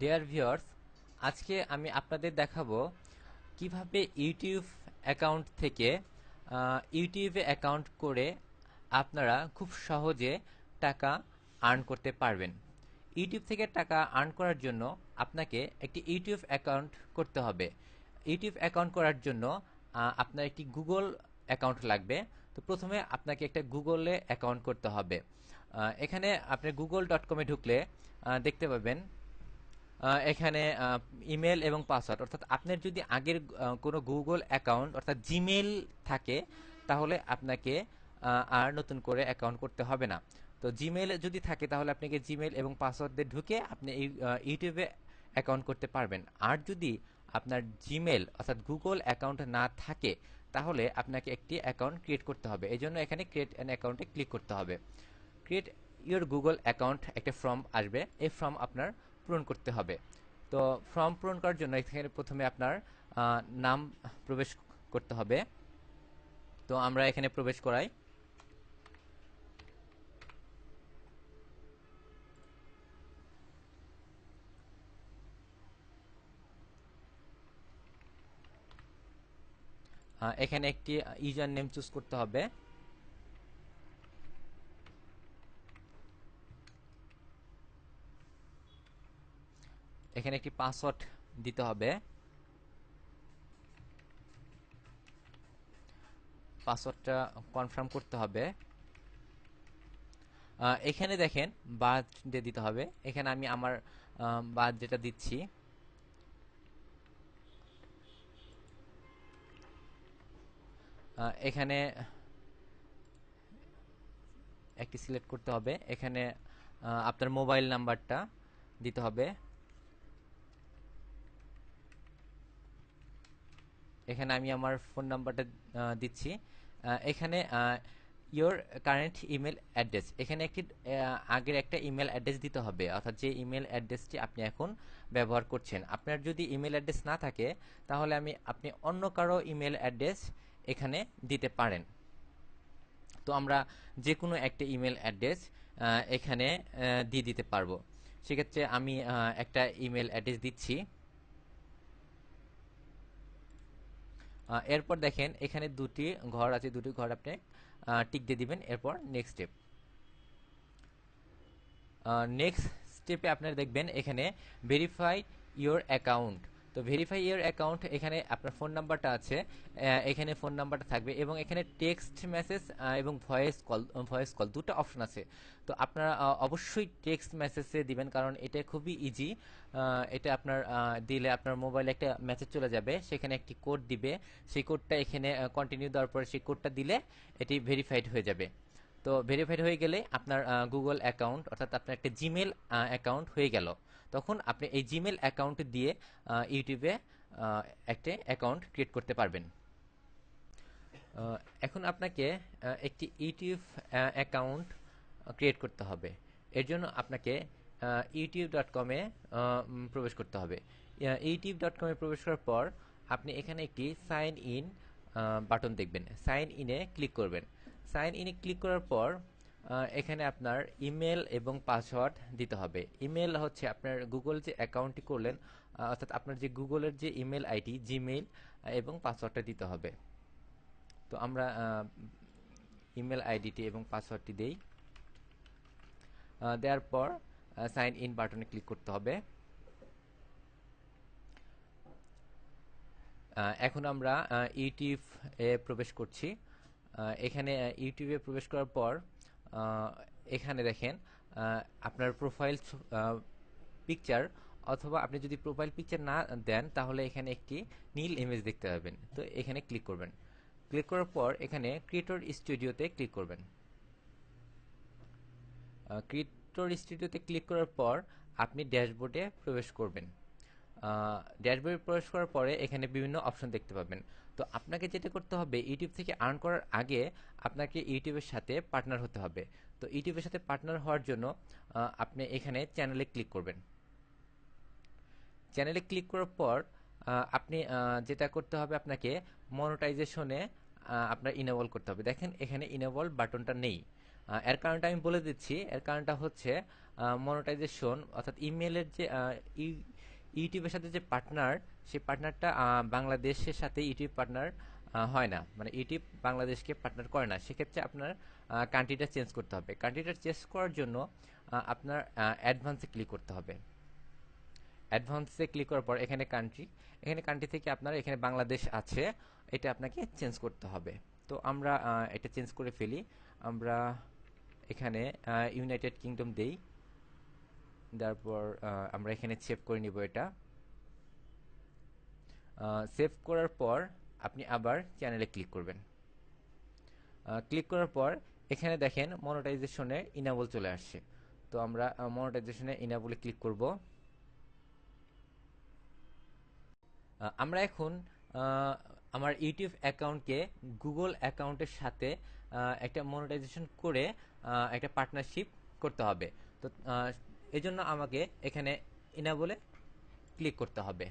Dear viewers আজকে আমি আপনাদের দেখাবো কীভাবে ইউটিউব অ্যাকাউন্ট থেকে ইউটিউবে অ্যাকাউন্ট করে আপনারা খুব সহজে টাকা আর্ন করতে পারবেন। ইউটিউব থেকে টাকা আর্ন করার জন্য আপনাকে একটি ইউটিউব অ্যাকাউন্ট করতে হবে। ইউটিউব অ্যাকাউন্ট করার জন্য আপনার একটি গুগল অ্যাকাউন্ট লাগবে। তো প্রথমে আপনাকে একটা গুগলে অ্যাকাউন্ট করতে হবে। এখানে আপনি গুগল ডট কমে ঢুকলে দেখতে পাবেন এখানে ইমেল এবং পাসওয়ার্ড অর্থাৎ আপনার যদি আগের কোনো গুগল অ্যাকাউন্ট অর্থাৎ জিমেল থাকে, তাহলে আপনাকে আর নতুন করে অ্যাকাউন্ট করতে হবে না। তো জিমেল যদি থাকে, তাহলে আপনাকে জিমেল এবং পাসওয়ার্ড দিয়ে ঢুকে আপনি ইউটিউবে অ্যাকাউন্ট করতে পারবেন। আর যদি আপনার জিমেল অর্থাৎ গুগল অ্যাকাউন্ট না থাকে, তাহলে আপনাকে একটি অ্যাকাউন্ট ক্রিয়েট করতে হবে। এই জন্য এখানে ক্রিয়েট অ্যান অ্যাকাউন্টে ক্লিক করতে হবে। ক্রিয়েট ইউর গুগল অ্যাকাউন্ট একটা ফর্ম আসবে। এই ফর্ম আপনার পূরণ করতে হবে। তো ফর্ম পূরণ করার জন্য এখানে প্রথমে আপনার নাম প্রবেশ করতে হবে। তো আমরা এখানে প্রবেশ করাই। এখানে একটি ইউজার নেম চুজ করতে হবে। এখানে একটি পাসওয়ার্ড দিতে হবে। পাসওয়ার্ডটা কনফার্ম করতে হবে। এখানে দেখেন দিয়ে দিতে হবে। এখানে আমি আমার বাদ দিচ্ছি। এখানে একটি সিলেক্ট করতে হবে। এখানে আপনার মোবাইল নাম্বারটা দিতে হবে। এখানে আমি আমার ফোন নাম্বারটা দিচ্ছি। এখানে ইওর কারেন্ট ইমেল অ্যাড্রেস এখানে একটি আগের একটা ইমেল অ্যাড্রেস দিতে হবে, অর্থাৎ যে ইমেল অ্যাড্রেসটি আপনি এখন ব্যবহার করছেন। আপনার যদি ইমেল অ্যাড্রেস না থাকে, তাহলে আমি, আপনি অন্য কারও ইমেল অ্যাড্রেস এখানে দিতে পারেন। তো আমরা যে কোনো একটা ইমেল অ্যাড্রেস এখানে দিয়ে দিতে পারব। সেক্ষেত্রে আমি একটা ইমেল অ্যাড্রেস দিচ্ছি। এরপর দেখেন এখানে দুটি ঘর আছে, দুটি ঘর আপনি টিক দিয়ে দিবেন, এরপর নেক্সট স্টেপ নেক্সট স্টেপে আপনারা দেখবেন এখানে ভেরিফাই ইওর অ্যাকাউন্ট তো ভেরিফাই ইওর অ্যাকাউন্ট এখানে আপনার ফোন নাম্বারটা আছে এখানে ফোন নাম্বারটা থাকবে এবং এখানে টেক্সট মেসেজ এবং ভয়েস কল ভয়েস কল দুটো অপশন আছে। তো আপনারা অবশ্যই টেক্সট মেসেজে দিবেন কারণ এটা খুবই ইজি এটা আপনার দিলে আপনার মোবাইলে একটা মেসেজ চলে যাবে, সেখানে একটি কোড দিবে, সেই কোডটা এখানে কন্টিনিউ দেওয়ার পরে সেই কোডটা দিলে এটি ভেরিফাইড হয়ে যাবে। তো ভেরিফাইড হয়ে গেলে আপনার গুগল অ্যাকাউন্ট অর্থাৎ আপনার একটা জিমেল অ্যাকাউন্ট হয়ে গেল। তখন আপনি এই জিমেল অ্যাকাউন্ট দিয়ে ইউটিউবে একটা অ্যাকাউন্ট ক্রিয়েট করতে পারবেন। এখন আপনাকে একটি ইউটিউব অ্যাকাউন্ট ক্রিয়েট করতে হবে। এর জন্য আপনাকে ইউটিউব ডট কমে প্রবেশ করতে হবে। ইউটিউব ডট কমে প্রবেশ করার পর আপনি এখানে একটি সাইন ইন বাটন দেখবেন। সাইন ইনে ক্লিক করবেন। সাইন ইনে ক্লিক করার পর এখানে আপনার ইমেল এবং পাসওয়ার্ড দিতে হবে। ইমেল হচ্ছে আপনার গুগল যে অ্যাকাউন্টটি করলেন অর্থাৎ আপনার যে গুগলের যে ইমেল আইডি, জিমেইল এবং পাসওয়ার্ডটা দিতে হবে। তো আমরা ইমেল আইডিটি এবং পাসওয়ার্ডটি দেই। দেওয়ার পর সাইন ইন বাটনে ক্লিক করতে হবে। এখন আমরা ইউটিউব এ প্রবেশ করছি। এখানে ইউটিউবে প্রবেশ করার পর এখানে দেখেন আপনার প্রোফাইল পিকচার অথবা আপনি যদি প্রোফাইল পিকচার না দেন, তাহলে এখানে একটি নীল ইমেজ দেখতে পাবেন। তো এখানে ক্লিক করবেন। ক্লিক করার পর এখানে ক্রিয়েটর স্টুডিওতে ক্লিক করবেন। ক্রিয়েটর স্টুডিওতে ক্লিক করার পর আপনি ড্যাশবোর্ডে প্রবেশ করবেন। ড্যাশবোর্ডে প্রবেশ করার পরে এখানে বিভিন্ন অপশন দেখতে পাবেন। তো আপনাকে যেটা করতে হবে ইউটিউব থেকে আর্ন করার আগে আপনাকে ইউটিউবের সাথে পার্টনার হতে হবে। তো ইউটিউবের সাথে পার্টনার হওয়ার জন্য আপনি এখানে চ্যানেলে ক্লিক করবেন। চ্যানেলে ক্লিক করার পর আপনি যেটা করতে হবে আপনাকে মনোটাইজেশনে আপনার ইনেবল করতে হবে। দেখেন, এখানে ইনেবল বাটনটা নেই। এর কারণটা আমি বলে দিচ্ছি। এর কারণটা হচ্ছে মনোটাইজেশন অর্থাৎ ইমেলের যে ইউটিউবের সাথে যে পার্টনার সেই পার্টনারটা বাংলাদেশের সাথে ইউটিউব পার্টনার হয় না। মানে ইউটিউব বাংলাদেশকে পার্টনার করে না। সেক্ষেত্রে আপনার কান্ট্রিটা চেঞ্জ করতে হবে। কান্ট্রিটা চেঞ্জ করার জন্য আপনার অ্যাডভান্সে ক্লিক করতে হবে। অ্যাডভান্সে ক্লিক করার পর এখানে কান্ট্রি এখানে কান্ট্রি থেকে আপনার এখানে বাংলাদেশ আছে, এটা আপনাকে চেঞ্জ করতে হবে। তো আমরা এটা চেঞ্জ করে ফেলি। আমরা এখানে ইউনাইটেড কিংডম দেই। তারপর আমরা এখানে সেভ করে নিব এটা। সেভ করার পর আপনি আবার চ্যানেলে ক্লিক করবেন। ক্লিক করার পর এখানে দেখেন মনোটাইজেশনে ইনাবল চলে আসছে। তো আমরা মনিটাইজেশনে ইনাবলে ক্লিক করব। আমরা এখন আমার ইউটিউব অ্যাকাউন্টকে গুগল অ্যাকাউন্টের সাথে একটা মনোটাইজেশন করে একটা পার্টনারশিপ করতে হবে। তো এই জন্য আমাকে এখানে ইনাবলে ক্লিক করতে হবে।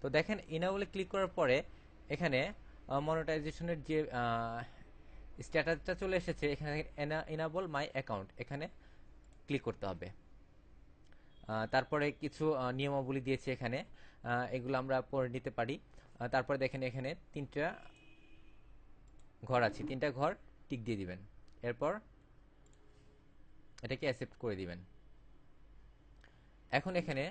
তো দেখেন ইনাবলে ক্লিক করার পরে এখানে মনিটাইজেশনের যে স্ট্যাটাসটা চলে এসেছে, এখানে ইনাবল মাই অ্যাকাউন্ট এখানে ক্লিক করতে হবে। তারপরে কিছু নিয়মাবলী দিয়েছে এখানে। এগুলো আমরা পড়ে নিতে পারি। তারপরে দেখেন এখানে তিনটা ঘর আছে, তিনটা ঘর টিক দিয়ে দিবেন। এরপর এটাকে অ্যাকসেপ্ট করে দিবেন। এখন এখানে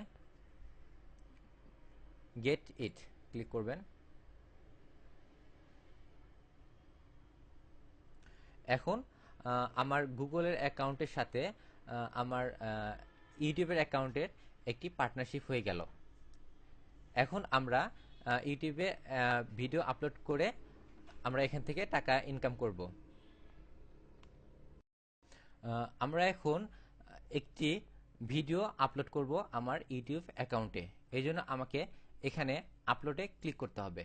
গেট ইট ক্লিক করবেন। এখন আমার গুগলের অ্যাকাউন্টের সাথে আমার ইউটিউবের অ্যাকাউন্টের একটি পার্টনারশিপ হয়ে গেল। এখন আমরা ইউটিউবে ভিডিও আপলোড করে আমরা এখান থেকে টাকা ইনকাম করব। আমরা এখন একটি ভিডিও আপলোড করব আমার ইউটিউব অ্যাকাউন্টে এই জন্য আমাকে এখানে আপলোডে ক্লিক করতে হবে।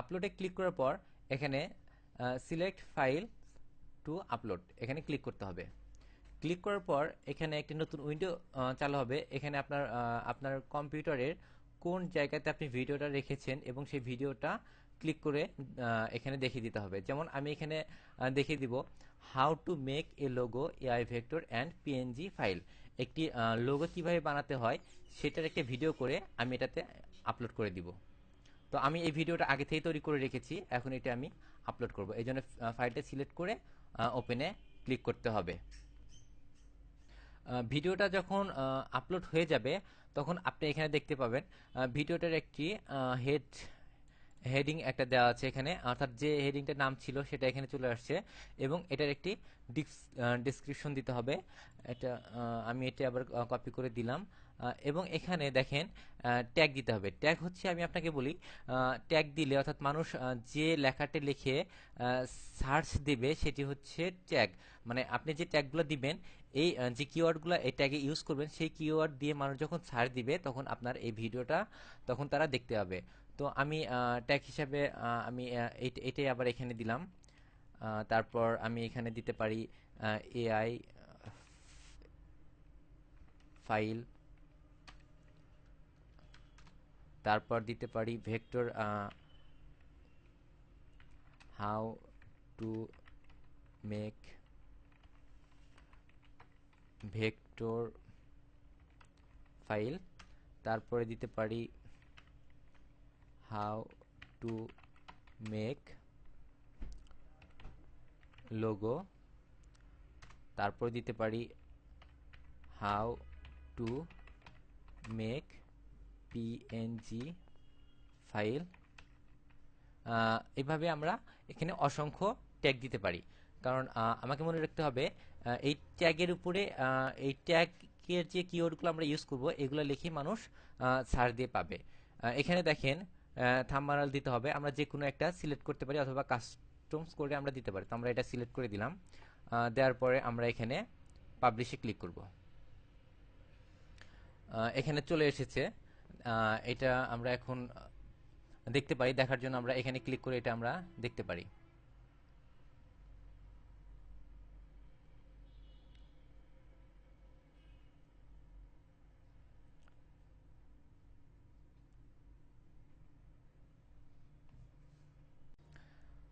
আপলোডে ক্লিক করার পর এখানে সিলেক্ট ফাইল টু আপলোড এখানে ক্লিক করতে হবে। ক্লিক করার পর এখানে একটি নতুন উইন্ডো চালু হবে। এখানে আপনার আপনার কম্পিউটারের কোন জায়গাতে আপনি ভিডিওটা রেখেছেন এবং সেই ভিডিওটা ক্লিক করে এখানে দেখিয়ে দিতে হবে। যেমন আমি এখানে দেখিয়ে দিব how to make a logo, AI vector and PNG file. একটি লোগো কীভাবে বানাতে হয় সেটার একটা ভিডিও করে আমি এটাতে আপলোড করে দিব। তো আমি এই ভিডিওটা আগে থেকেই তৈরি করে রেখেছি, এখন এটা আমি আপলোড করব। এই জন্য ফাইলটা সিলেক্ট করে ওপেনে ক্লিক করতে হবে। ভিডিওটা যখন আপলোড হয়ে যাবে, তখন আপনি এখানে দেখতে পাবেন ভিডিওটার একটি হেড হেডিং একটা দেওয়া আছে এখানে। অর্থাৎ যে হেডিংটার নাম ছিল সেটা এখানে চলে আসছে এবং এটার একটি ডিসক্রিপশন দিতে হবে। এটা আমি এটা আবার কপি করে দিলাম। এবং এখানে দেখেন ট্যাগ দিতে হবে। ট্যাগ হচ্ছে, আমি আপনাকে বলি ট্যাগ দিলে, অর্থাৎ মানুষ যে লেখাটি লিখে সার্চ দেবে, সেটি হচ্ছে ট্যাগ মানে আপনি যে ট্যাগগুলো দিবেন, এই যে কিওয়ার্ডগুলো এই ট্যাগে ইউজ করবেন, সেই কিওয়ার্ড দিয়ে মানুষ যখন সার্চ দিবে, তখন আপনার এই ভিডিওটা তখন তারা দেখতে পাবে। তো আমি ট্যাগ হিসাবে আমি এটাই আবার এখানে দিলাম। তারপর আমি এখানে দিতে পারি এআই ফাইল তারপর দিতে পারি vector how to make vector file তারপরে দিতে পারি হাউ টু মেক লোগো তারপর দিতে পারি how to make PNG file এভাবে আমরা এখানে অসংখ্য ট্যাগ দিতে পারি। কারণ আমাকে মনে রাখতে হবে এই ট্যাগের উপরে এই ট্যাগের যে কিওয়ার্ডগুলো আমরা ইউজ করব, এগুলো লিখে মানুষ সার্চ দিয়ে পাবে। এখানে দেখেন থাম্বানাল দিতে হবে। আমরা যে কোনো একটা সিলেক্ট করতে পারি অথবা কাস্টমস করে আমরা দিতে পারি। তো আমরা এটা সিলেক্ট করে দিলাম। দেওয়ার পরে আমরা এখানে পাবলিশে ক্লিক করব। এখানে চলে এসেছে। এটা আমরা এখন দেখতে পারি। দেখার জন্য আমরা এখানে ক্লিক করে এটা আমরা দেখতে পারি।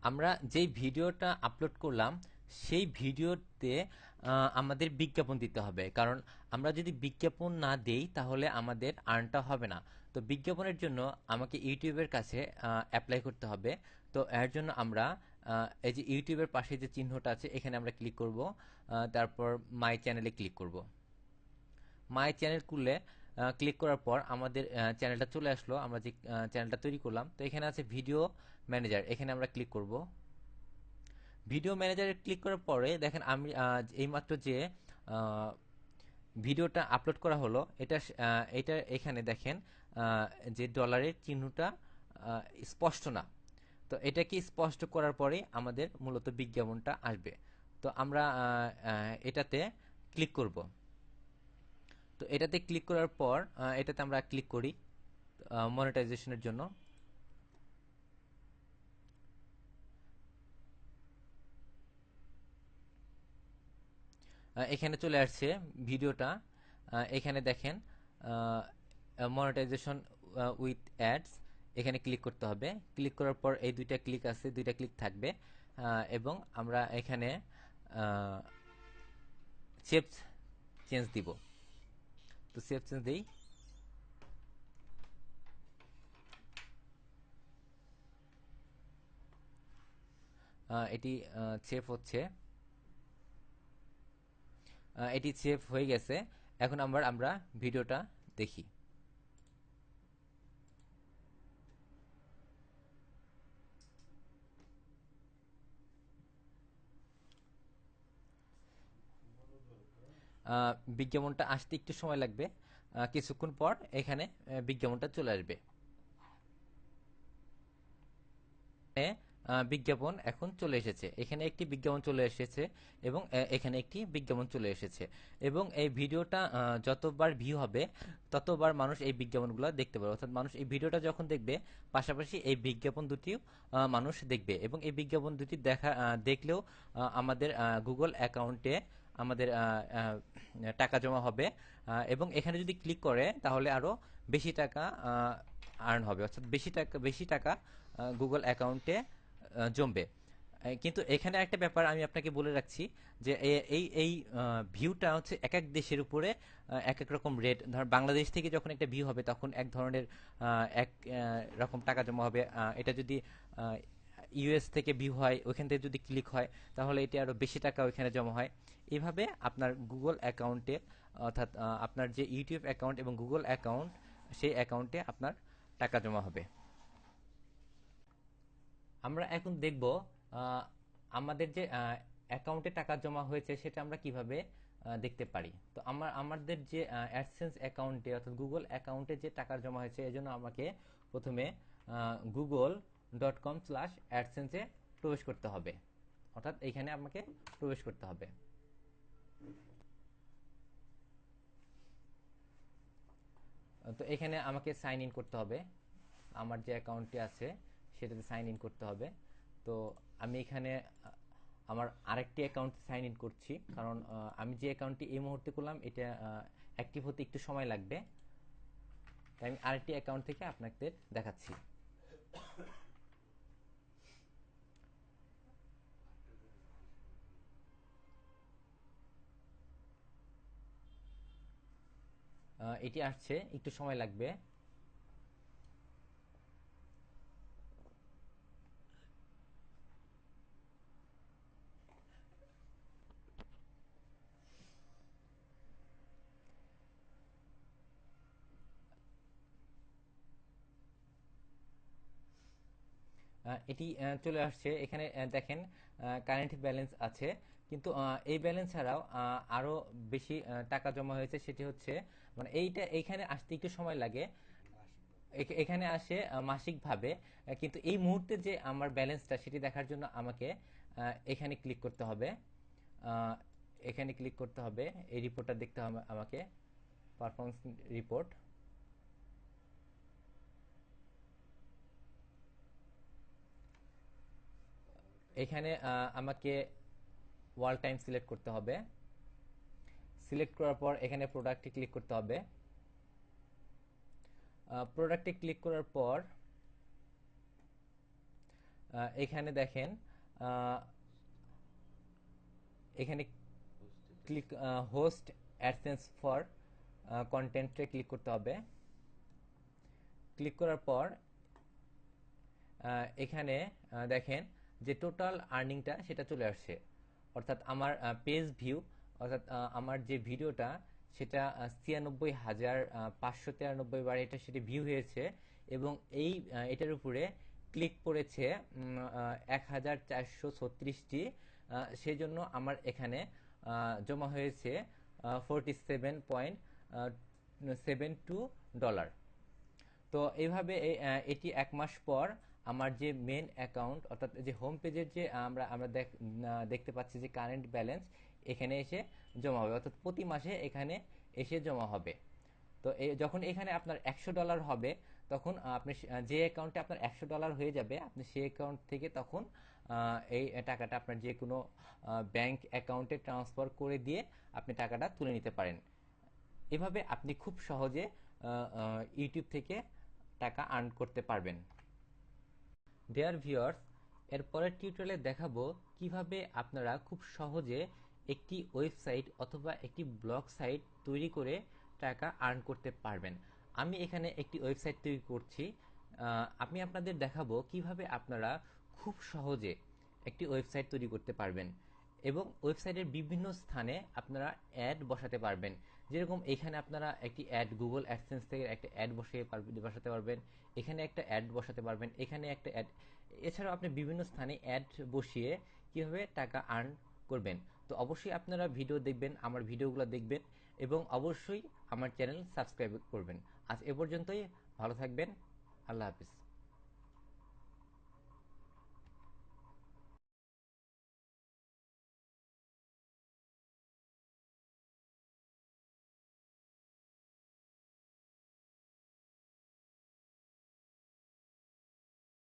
আমরা যেই ভিডিওটা আপলোড করলাম, সেই ভিডিওতে আমাদের বিজ্ঞাপন দিতে হবে। কারণ আমরা যদি বিজ্ঞাপন না দেই, তাহলে আমাদের আর্নটা হবে না। তো বিজ্ঞাপনের জন্য আমাকে ইউটিউবের কাছে অ্যাপ্লাই করতে হবে। তো এর জন্য আমরা এই যে ইউটিউবের পাশে যে চিহ্নটা আছে, এখানে আমরা ক্লিক করব। তারপর মাই চ্যানেলে ক্লিক করব। মাই চ্যানেল খুললে ক্লিক করার পর আমাদের চ্যানেলটা চলে আসলো, আমরা যে চ্যানেলটা তৈরি করলাম, তো এখানে আছে ভিডিও ম্যানেজার এখানে আমরা ক্লিক করব। ভিডিও ম্যানেজারে ক্লিক করার পরে দেখেন আমি এইমাত্র যে ভিডিওটা আপলোড করা হলো, এটা এটা এখানে দেখেন যে ডলারের চিহ্নটা স্পষ্ট না। তো এটাকে স্পষ্ট করার পরে আমাদের মূলত বিজ্ঞাপনটা আসবে। তো আমরা এটাতে ক্লিক করব। তো এটাতে ক্লিক করার পর এটাতে আমরা ক্লিক করি মনিটাইজেশনের জন্য। এখানে চলে আসছে ভিডিওটা। এখানে দেখেন মনিটাইজেশন উইথ অ্যাডস এখানে ক্লিক করতে হবে। ক্লিক করার পর এই দুইটা ক্লিক আছে, দুইটা ক্লিক থাকবে। এবং আমরা এখানে সেভ চেঞ্জ দিব। তো সেভ চেঞ্জ দিই এটি সেফ হচ্ছে। আহ, এটি সেভ হয়ে গেছে। এখন আবার আমরা ভিডিওটা দেখি। বিজ্ঞাপনটা আসতে একটু সময় লাগবে। কিছুক্ষণ পর এখানে বিজ্ঞাপনটা চলে আসবে। বিজ্ঞাপন এখন চলে এসেছে। এখানে একটি বিজ্ঞাপন চলে এসেছে এবং এখানে একটি বিজ্ঞাপন চলে এসেছে। এবং এই ভিডিওটা যতবার ভিউ হবে, ততবার মানুষ এই বিজ্ঞাপনগুলো দেখতে পাবে। অর্থাৎ মানুষ এই ভিডিওটা যখন দেখবে, পাশাপাশি এই বিজ্ঞাপন দুটিও মানুষ দেখবে। এবং এই বিজ্ঞাপন দুটি দেখা দেখলেও আমাদের গুগল অ্যাকাউন্টে আমাদের টাকা জমা হবে এবং এখানে যদি ক্লিক করে, তাহলে আরও বেশি টাকা আর্ন হবে। অর্থাৎ বেশি টাকা বেশি টাকা গুগল অ্যাকাউন্টে জমবে। কিন্তু এখানে একটা ব্যাপার আমি আপনাকে বলে রাখছি যে এই এই ভিউটা হচ্ছে এক এক দেশের উপরে এক এক রকম রেট ধর, বাংলাদেশ থেকে যখন একটা ভিউ হবে, তখন এক ধরনের এক রকম টাকা জমা হবে। এটা যদি ইউএস থেকে ভিউ হয়, ওইখান থেকে যদি ক্লিক হয়, তাহলে এটা আরও বেশি টাকা ওইখানে জমা হয়। এভাবে আপনার গুগল অ্যাকাউন্টে অর্থাৎ আপনার যে ইউটিউব অ্যাকাউন্ট এবং গুগল অ্যাকাউন্ট সেই অ্যাকাউন্টে আপনার টাকা জমা হবে। আমরা এখন দেখব আমাদের যে অ্যাকাউন্টে টাকা জমা হয়েছে সেটা আমরা কীভাবে দেখতে পারি। তো আমার, আমাদের যে অ্যাডসেন্স অ্যাকাউন্টে অর্থাৎ গুগল অ্যাকাউন্টে যে টাকা জমা হয়েছে, এজন্য আমাকে প্রথমে গুগল ডট কম স্ল্যাশ অ্যাডসেন্সে প্রবেশ করতে হবে। অর্থাৎ এইখানে আমাকে প্রবেশ করতে হবে। তো এখানে আমাকে সাইন ইন করতে হবে। আমার যে অ্যাকাউন্টটি আছে, সেটাতে সাইন ইন করতে হবে। তো আমি এখানে আমার আরেকটি অ্যাকাউন্টে সাইন ইন করছি। কারণ আমি যে অ্যাকাউন্টটি এই মুহূর্তে করলাম, এটা অ্যাক্টিভ হতে একটু সময় লাগবে। তাই আমি আরেকটি অ্যাকাউন্ট থেকে আপনাদের দেখাচ্ছি। এটি আসছে একটু সময় লাগবে। এটি চলে আসছে। এখানে দেখেন কারেন্ট ব্যালেন্স আছে। কিন্তু এই ব্যালেন্স ছাড়াও আহ, আরও বেশি টাকা জমা হয়েছে। সেটি হচ্ছে মানে এইটা, এইখানে আসতে একটু সময় লাগে। এখানে আসে মাসিকভাবে কিন্তু এই মুহূর্তে যে আমার ব্যালেন্সটা সেটি দেখার জন্য আমাকে এখানে ক্লিক করতে হবে। এখানে ক্লিক করতে হবে। এই রিপোর্টটা দেখতে হবে আমাকে। Performance report. এখানে আমাকে ওয়াল টাইম সিলেক্ট করতে হবে। সিলেক্ট করার পর এখানে প্রোডাক্টে ক্লিক করতে হবে। প্রোডাক্টে ক্লিক করার পর এখানে দেখেন এখানে ক্লিক হোস্ট অ্যাডসেন্স ফর কন্টেন্টে ক্লিক করতে হবে। ক্লিক করার পর এখানে দেখেন যে টোটাল আর্নিংটা সেটা চলে আসছে। অর্থাৎ আমার পেজ ভিউ অর্থাৎ আমার যে ভিডিওটা, সেটা ছিয়ানব্বই হাজার পাঁচশো তিরানব্বই বার এটা সেটি ভিউ হয়েছে এবং এই এটার উপরে ক্লিক পড়েছে এক হাজার চারশো ছত্রিশটি সেই জন্য আমার এখানে জমা হয়েছে forty seven point seven two dollar তো এইভাবে এটি এক মাস পর আমার যে মেন অ্যাকাউন্ট অর্থাৎ যে হোম পেজের যে আমরা আমরা দেখ- দেখতে পাচ্ছি যে কারেন্ট ব্যালেন্স এখানে এসে জমা হবে। অর্থাৎ প্রতি মাসে এখানে এসে জমা হবে। তো যখন এখানে আপনার একশো ডলার হবে, তখন আপনি যে অ্যাকাউন্টে আপনার একশো ডলার হয়ে যাবে, আপনি সেই অ্যাকাউন্ট থেকে তখন এই টাকাটা আপনার যে কোনো ব্যাংক অ্যাকাউন্টে ট্রান্সফার করে দিয়ে আপনি টাকাটা তুলে নিতে পারেন। এভাবে আপনি খুব সহজে ইউটিউব থেকে টাকা আর্ন করতে পারবেন। ডিয়ার ভিউয়ার্স এরপরের টিউটোরিয়ালে দেখাবো কীভাবে আপনারা খুব সহজে একটি ওয়েবসাইট অথবা একটি ব্লগ সাইট তৈরি করে টাকা আর্ন করতে পারবেন। আমি এখানে একটি ওয়েবসাইট তৈরি করছি। আমি আপনাদের দেখাবো কীভাবে আপনারা খুব সহজে একটি ওয়েবসাইট তৈরি করতে পারবেন এবং ওয়েবসাইটের বিভিন্ন স্থানে আপনারা অ্যাড বসাতে পারবেন। যেরকম এখানে আপনারা একটি অ্যাড গুগল অ্যাডসেন্স থেকে একটা অ্যাড বসিয়ে বসাতে পারবেন। এখানে একটা অ্যাড বসাতে পারবেন। এখানে একটা অ্যাড, এছাড়াও আপনি বিভিন্ন স্থানে অ্যাড বসিয়ে কীভাবে টাকা আর্ন করবেন। তো অবশ্যই আপনারা ভিডিও দেখবেন, আমার ভিডিওগুলো দেখবেন এবং অবশ্যই আমার চ্যানেল সাবস্ক্রাইব করবেন। আজ এ পর্যন্তই, ভালো থাকবেন, আল্লাহ হাফিজ।